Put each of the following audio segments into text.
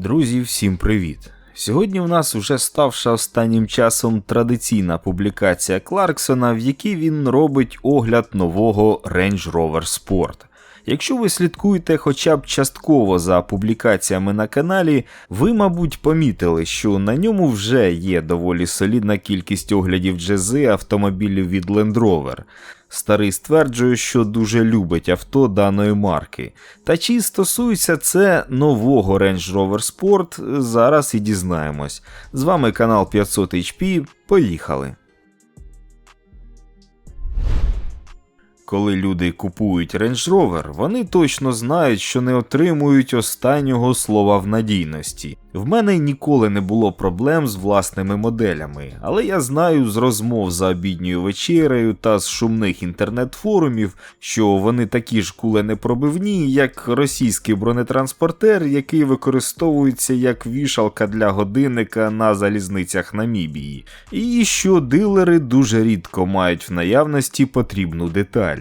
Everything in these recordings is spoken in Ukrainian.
Друзі, всім привіт! Сьогодні в нас вже ставша останнім часом традиційна публікація Кларксона, в якій він робить огляд нового Range Rover Sport. Якщо ви слідкуєте хоча б частково за публікаціями на каналі, ви, мабуть, помітили, що на ньому вже є доволі солідна кількість оглядів GZ автомобілів від Land Rover. Старий стверджує, що дуже любить авто даної марки. Та чи стосується це нового Range Rover Sport, зараз і дізнаємось. З вами канал 500 HP. Поїхали! Коли люди купують Range Rover, вони точно знають, що не отримують останнього слова в надійності. В мене ніколи не було проблем з власними моделями, але я знаю з розмов за обідньою вечерею та з шумних інтернет-форумів, що вони такі ж куленепробивні, як російський бронетранспортер, який використовується як вішалка для годинника на залізницях Намібії, і що дилери дуже рідко мають в наявності потрібну деталь.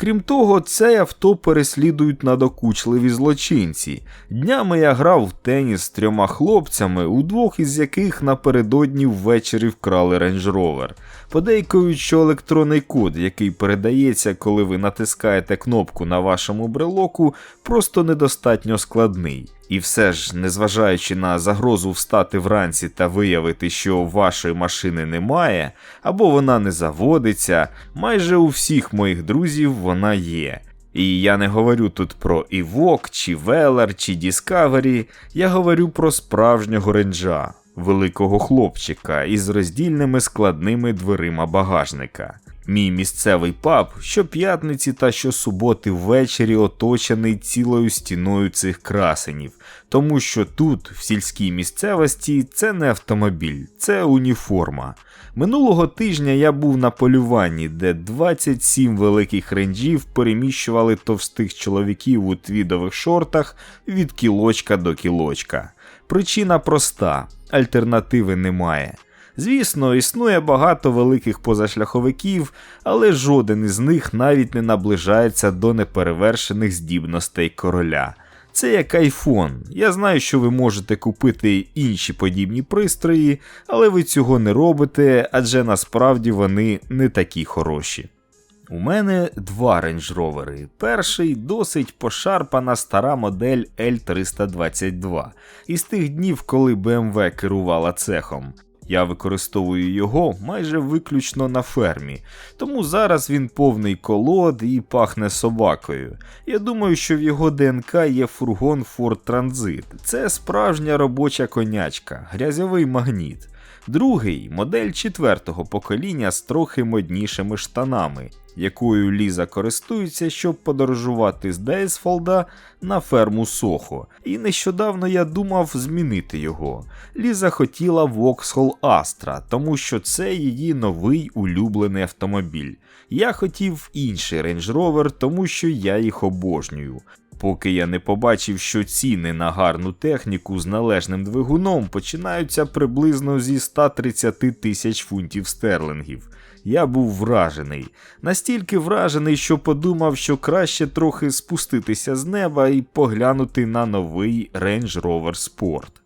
Крім того, це авто переслідують надокучливі злочинці. Днями я грав в теніс з трьома хлопцями, у двох із яких напередодні ввечері вкрали Range Rover. Подейкують, що електронний код, який передається, коли ви натискаєте кнопку на вашому брелоку, просто недостатньо складний. І все ж, незважаючи на загрозу встати вранці та виявити, що вашої машини немає, або вона не заводиться, майже у всіх моїх друзів вона є. І я не говорю тут про Evoque, чи Velar, чи Discovery, я говорю про справжнього ренджа, великого хлопчика із роздільними складними дверима багажника. Мій місцевий паб щоп'ятниці та щосуботи ввечері оточений цілою стіною цих красенів, тому що тут, в сільській місцевості, це не автомобіль, це уніформа. Минулого тижня я був на полюванні, де 27 великих ренджів переміщували товстих чоловіків у твідових шортах від кілочка до кілочка. Причина проста: альтернативи немає. Звісно, існує багато великих позашляховиків, але жоден із них навіть не наближається до неперевершених здібностей короля. Це як айфон. Я знаю, що ви можете купити інші подібні пристрої, але ви цього не робите, адже насправді вони не такі хороші. У мене два Rover. Перший досить пошарпана стара модель L322 із тих днів, коли BMW керувала цехом. Я використовую його майже виключно на фермі, тому зараз він повний колод і пахне собакою. Я думаю, що в його ДНК є фургон Ford Transit. Це справжня робоча конячка, грязьовий магніт. Другий модель четвертого покоління з трохи моднішими штанами, якою Ліза користується, щоб подорожувати з Дейсфолда на ферму Сохо. І нещодавно я думав змінити його. Ліза хотіла Vauxhall Astra, тому що це її новий улюблений автомобіль. Я хотів інший Range Rover, тому що я їх обожнюю. Поки я не побачив, що ціни на гарну техніку з належним двигуном починаються приблизно зі 130 тисяч фунтів стерлингів. Я був вражений, настільки вражений, що подумав, що краще трохи спуститися з неба і поглянути на новий Range Rover Sport.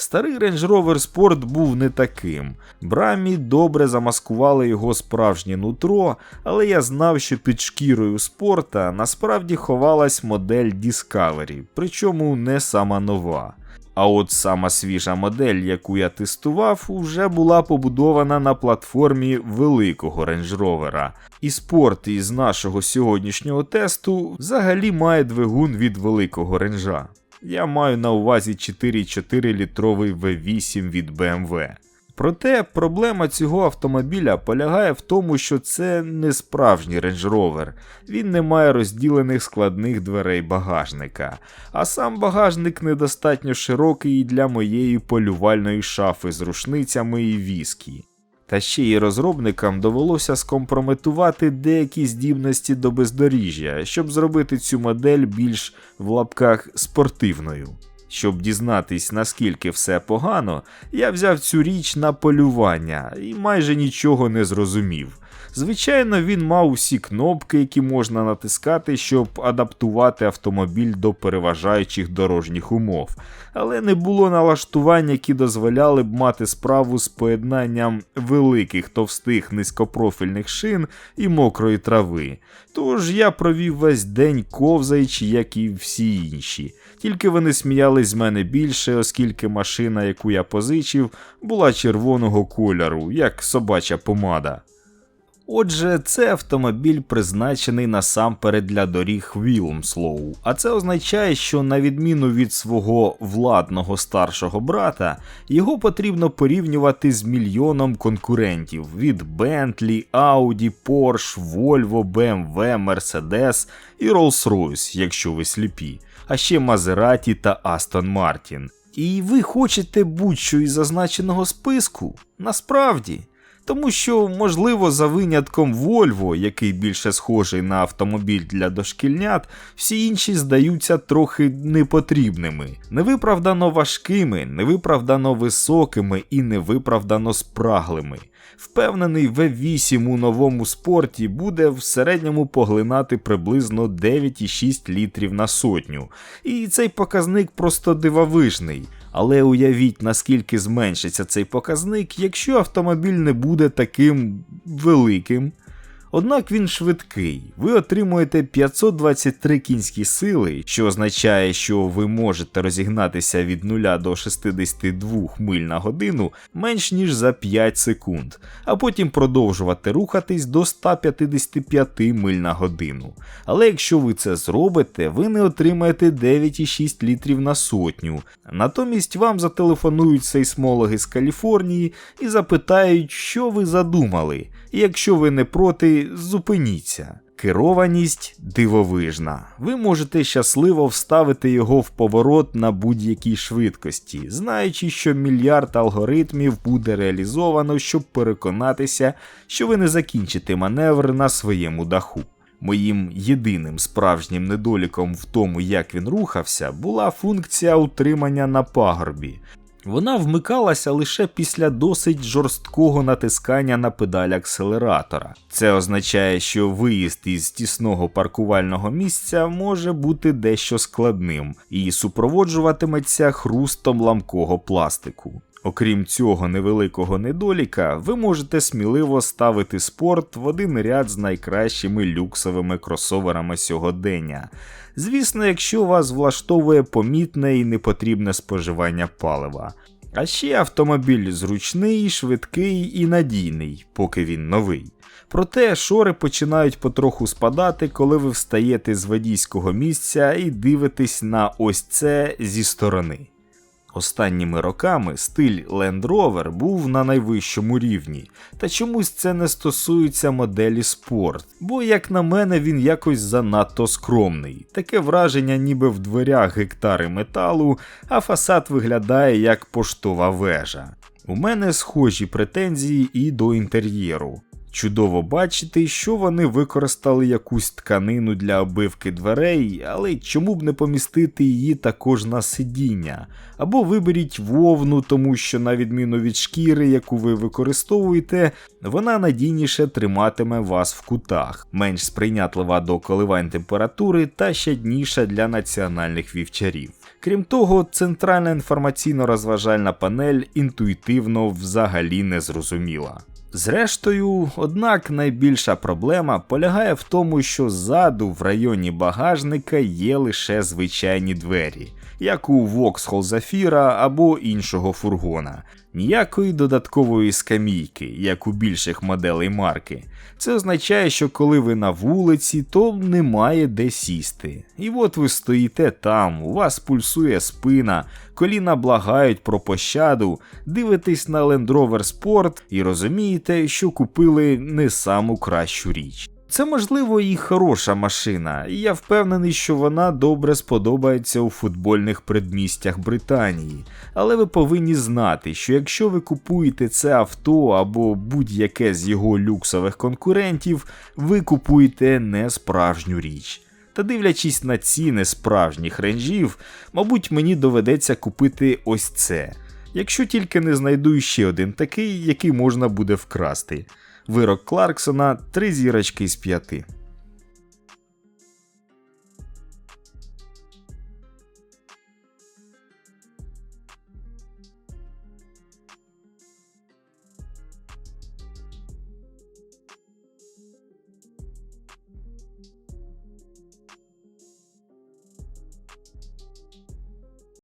Старий Range Rover Sport був не таким. Брамі добре замаскували його справжнє нутро, але я знав, що під шкірою спорта насправді ховалась модель Discovery, причому не сама нова. А от сама свіжа модель, яку я тестував, вже була побудована на платформі великого Range Rover. І спорт із нашого сьогоднішнього тесту взагалі має двигун від великого ренжа. Я маю на увазі 4,4 літровий V8 від BMW. Проте проблема цього автомобіля полягає в тому, що це не справжній Range Rover, він не має розділених складних дверей багажника, а сам багажник недостатньо широкий для моєї полювальної шафи з рушницями і віскі. Та ще й розробникам довелося скомпрометувати деякі здібності до бездоріжжя, щоб зробити цю модель більш в лапках спортивною. Щоб дізнатись, наскільки все погано, я взяв цю річ на полювання і майже нічого не зрозумів. Звичайно, він мав усі кнопки, які можна натискати, щоб адаптувати автомобіль до переважаючих дорожніх умов, але не було налаштувань, які дозволяли б мати справу з поєднанням великих товстих низькопрофільних шин і мокрої трави. Тож я провів весь день ковзаючи, як і всі інші. Тільки вони сміялись з мене більше, оскільки машина, яку я позичив, була червоного кольору, як собача помада. Отже, це автомобіль призначений насамперед для доріг Вілмслоу, а це означає, що на відміну від свого владного старшого брата, його потрібно порівнювати з мільйоном конкурентів від Bentley, Audi, Porsche, Volvo, BMW, Mercedes і Rolls-Royce, якщо ви сліпі, а ще Maserati та Aston Martin. І ви хочете будь-що із зазначеного списку? Насправді. Тому що, можливо, за винятком Volvo, який більше схожий на автомобіль для дошкільнят, всі інші здаються трохи непотрібними, невиправдано важкими, невиправдано високими і невиправдано спраглими. Впевнений, V8 у новому спорті буде в середньому поглинати приблизно 9,6 літрів на сотню. І цей показник просто дивовижний. Але уявіть, наскільки зменшиться цей показник, якщо автомобіль не буде таким великим. Однак він швидкий. Ви отримуєте 523 кінські сили, що означає, що ви можете розігнатися від 0 до 62 миль на годину менш ніж за 5 секунд, а потім продовжувати рухатись до 155 миль на годину. Але якщо ви це зробите, ви не отримаєте 9,6 літрів на сотню. Натомість вам зателефонують сейсмологи з Каліфорнії і запитають, що ви задумали. І якщо ви не проти, зупиніться. Керованість дивовижна. Ви можете щасливо вставити його в поворот на будь-якій швидкості, знаючи, що мільярд алгоритмів буде реалізовано, щоб переконатися, що ви не закінчите маневр на своєму даху. Моїм єдиним справжнім недоліком в тому, як він рухався, була функція утримання на пагорбі. Вона вмикалася лише після досить жорсткого натискання на педаль акселератора. Це означає, що виїзд із тісного паркувального місця може бути дещо складним і супроводжуватиметься хрустом ламкого пластику. Окрім цього невеликого недоліка, ви можете сміливо ставити спорт в один ряд з найкращими люксовими кросоверами сьогодення. Звісно, якщо вас влаштовує помітне і непотрібне споживання палива. А ще автомобіль зручний, швидкий і надійний, поки він новий. Проте шори починають потроху спадати, коли ви встаєте з водійського місця і дивитесь на ось це зі сторони. Останніми роками стиль Land Rover був на найвищому рівні, та чомусь це не стосується моделі спорт, бо, як на мене, він якось занадто скромний. Таке враження, ніби в дверях гектари металу, а фасад виглядає як поштова вежа. У мене схожі претензії і до інтер'єру. Чудово бачити, що вони використали якусь тканину для обивки дверей, але чому б не помістити її також на сидіння, або виберіть вовну, тому що, на відміну від шкіри, яку ви використовуєте, вона надійніше триматиме вас в кутах, менш сприйнятлива до коливань температури та щадніша для національних вівчарів. Крім того, центральна інформаційно-розважальна панель інтуїтивно взагалі не зрозуміла. Зрештою, однак найбільша проблема полягає в тому, що ззаду в районі багажника є лише звичайні двері, як у Vauxhall Zafira або іншого фургона, ніякої додаткової скамійки, як у більших моделей марки. Це означає, що коли ви на вулиці, то немає де сісти. І от ви стоїте там, у вас пульсує спина, коліна благають про пощаду, дивитесь на Land Rover Sport і розумієте, що купили не саму кращу річ. Це можливо і хороша машина, і я впевнений, що вона добре сподобається у футбольних предмістях Британії. Але ви повинні знати, що якщо ви купуєте це авто або будь-яке з його люксових конкурентів, ви купуєте не справжню річ. Та дивлячись на ціни справжніх ренжів, мабуть, мені доведеться купити ось це. Якщо тільки не знайду ще один такий, який можна буде вкрасти. Вирок Кларксона 3 зірочки з 5.